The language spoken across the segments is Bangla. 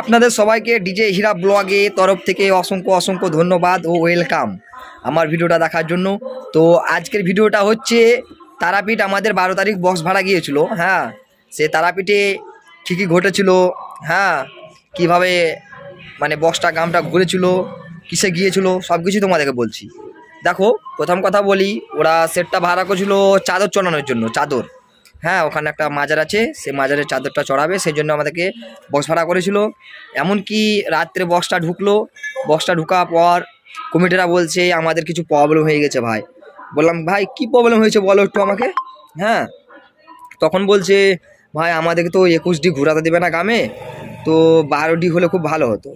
আপনাদের সবাইকে ডিজে হিরা ব্লগে তরফ থেকে অসংখ্য অসংখ্য ধন্যবাদ ও ওয়েলকাম আমার ভিডিওটা দেখার জন্য। তো আজকের ভিডিওটা হচ্ছে তারাপীঠ আমাদের বারো তারিখ বক্স ভাড়া গিয়েছিল হ্যাঁ? সে তারাপীঠে কী কী ঘটেছিল হ্যাঁ? কীভাবে মানে বক্সটা, গ্রামটা ঘুরেছিল, কিসে গিয়েছিল সব কিছুই তোমাদেরকে বলছি। দেখো, প্রথম কথা বলি, ওরা সেটটা ভাড়া করেছিল চাদর চড়ানোর জন্য, চাদর। হ্যাঁ ওখানে একটা মাজার আছে। সেই মাজারের চাদরটা চড়াবে, সেই জন্য আমাদেরকে বক্স ভাড়া করেছিল। এমনকি রাত্রে বক্সটা ঢুকলো। বক্সটা ঢুকার পর কমিটিরা বলছে, আমাদের কিছু প্রবলেম হয়ে গেছে ভাই। বললাম, ভাই, কি প্রবলেম হয়েছে বলো একটু আমাকে? হ্যাঁ তখন বলছে, ভাই, আমাদেরকে তো একুশ ডি ঘোরাতে দেবে না গ্রামে। তো বারো ডি হলে খুব ভালো হতো।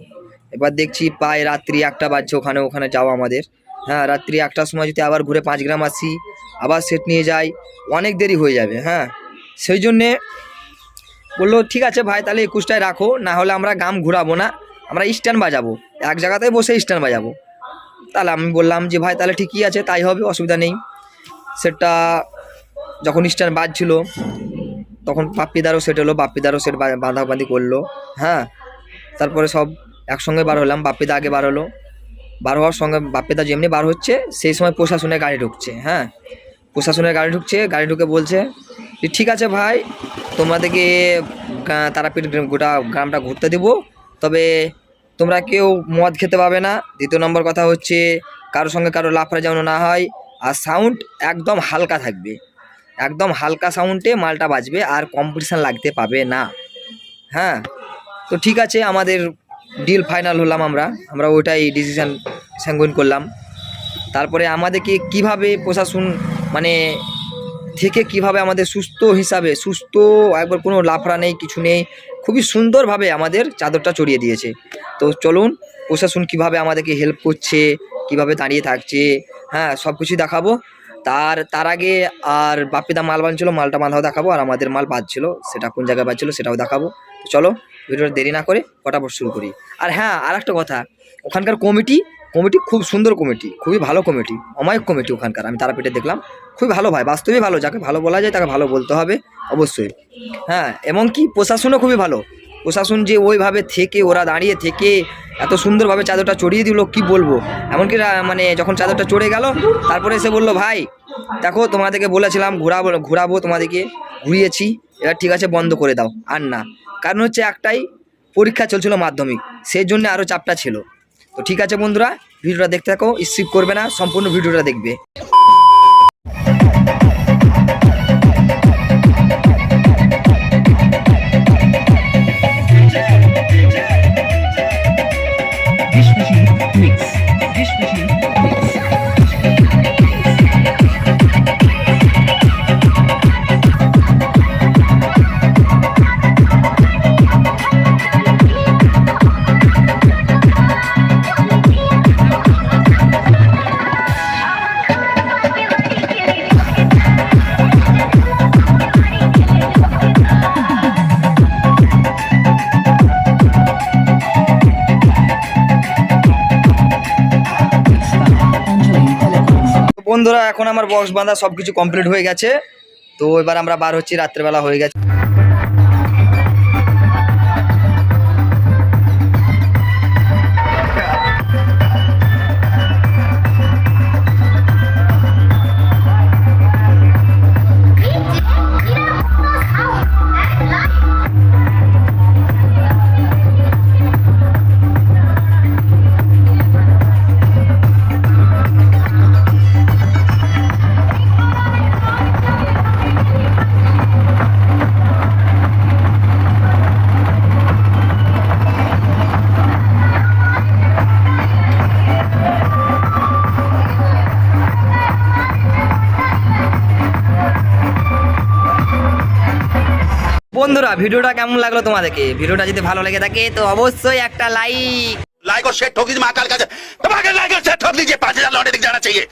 এবার দেখছি প্রায় রাত্রি একটা বাজছে ওখানে ওখানে যাওয়া আমাদের। হ্যাঁ রাত্রি একটার সময় যদি আবার ঘুরে পাঁচ গ্রাম আসি, আবার সেট নিয়ে যাই, অনেক দেরি হয়ে যাবে হ্যাঁ। সেই জন্যে বলল, ঠিক আছে ভাই, তাহলে একুশটায় রাখো, না হলে আমরা গ্রাম ঘুরাবো না, আমরা স্ট্যান্ড বাজাবো। এক জায়গাতে বসে স্ট্যান্ড বাজাবো। তাহলে আমি বললাম যে, ভাই, তাহলে ঠিকই আছে, তাই হবে, অসুবিধা নেই। সেটটা যখন স্ট্যান্ড বাজছিল, তখন বাপ্পিদারও সেট হলো, বাপ্পিদারও সেট বাঁধাবাঁধি করল হ্যাঁ। তারপরে সব একসঙ্গে বার হলাম, বাপ্পিদা আগে বার হলো। বার হওয়ার সঙ্গে বাপ্পিদা যেমনি বার হচ্ছে, সেই সময় প্রশাসনের গাড়ি ঢুকছে হ্যাঁ? প্রশাসনের গাড়ি ঢুকছে, গাড়ি ঢুকে বলছে যে, ঠিক আছে ভাই, তোমাদেরকে তারাপীঠ গোটা গ্রামটা ঘুরতে দেবো, তবে তোমরা কেউ মদ খেতে পাবে না। দ্বিতীয় নম্বর কথা হচ্ছে কারোর সঙ্গে কারও লাফড়া যেন না হয়। আর সাউন্ড একদম হালকা থাকবে, একদম হালকা সাউন্ডে মালটা বাজবে, আর কম্পিটিশান লাগতে পাবে না হ্যাঁ? তো ঠিক আছে, আমাদের ডিল ফাইনাল হলাম আমরা। আমরা ওইটাই ডিসিশান স্যাঙ্গুইন করলাম। তারপরে আমাদেরকে কীভাবে প্রশাসন মানে থেকে কীভাবে আমাদের সুস্থ হিসাবে, সুস্থ একবার কোনো লাফড়া নেই, কিছু নেই, খুবই সুন্দরভাবে আমাদের চাদরটা চড়িয়ে দিয়েছে। তো চলুন, প্রশাসন কীভাবে আমাদেরকে হেল্প করছে, কীভাবে দাঁড়িয়ে থাকছে হ্যাঁ সব কিছুই দেখাবো। তার তার আগে আর বাপ্পিদা মাল বাঁধছিল মালটা বাঁধাও দেখাবো, আর আমাদের মাল বাঁধছিল, সেটা কোন জায়গায় বাঁধছিল সেটাও দেখাবো। চলো, ভিডিওটা দেরি না করে ফটাফট শুরু করি। আর হ্যাঁ আর একটা কথা, ওখানকার কমিটি কমিটি খুব সুন্দর কমিটি, খুবই ভালো কমিটি, অমায়িক কমিটি ওখানকার, আমি তারাপীঠে দেখলাম, খুবই ভালো ভাই, বাস্তবই ভালো, যাকে ভালো বলা যায় তাকে ভালো বলতে হবে, অবশ্যই। হ্যাঁ এমনকি প্রশাসনও খুবই ভালো প্রশাসন যে ওইভাবে থেকে, ওরা দাঁড়িয়ে থেকে এত সুন্দরভাবে চাদরটা চড়িয়ে দিল, কি বলব? এমনকি মানে যখন চাদরটা চড়ে গেল, তারপরে এসে বলল, ভাই, দেখো, তোমাদেরকে বলেছিলাম ঘোরাবো ঘোরাবো তোমাদেরকে, ঘুরিয়েছি, এবার ঠিক আছে, বন্ধ করে দাও। আর না, কারণ হচ্ছে একটাই, পরীক্ষা চলছিল মাধ্যমিক, সেই জন্য আরও চাপটা ছিল। তো ঠিক আছে বন্ধুরা, ভিডিওটা দেখতে থাকো, স্কিপ করবে না, সম্পূর্ণ ভিডিওটা দেখবে। বন্ধুরা, এখন আমার বক্স বাঁধা সব কিছু কমপ্লিট হয়ে গেছে। তো এবার আমরা বার হচ্ছি, রাত্রেবেলা হয়ে গেছে। বন্ধুরা ভিডিওটা কেমন লাগলো তোমাদেরকে ভিডিওটা যদি ভালো লেগে থাকে তো অবশ্যই একটা लाइक लाइक और शेयर ठोक दीजिए महाकाल का दबा लाइक और शेयर ठोक दीजिए पांच हजार लौटे दिख जाना चाहिए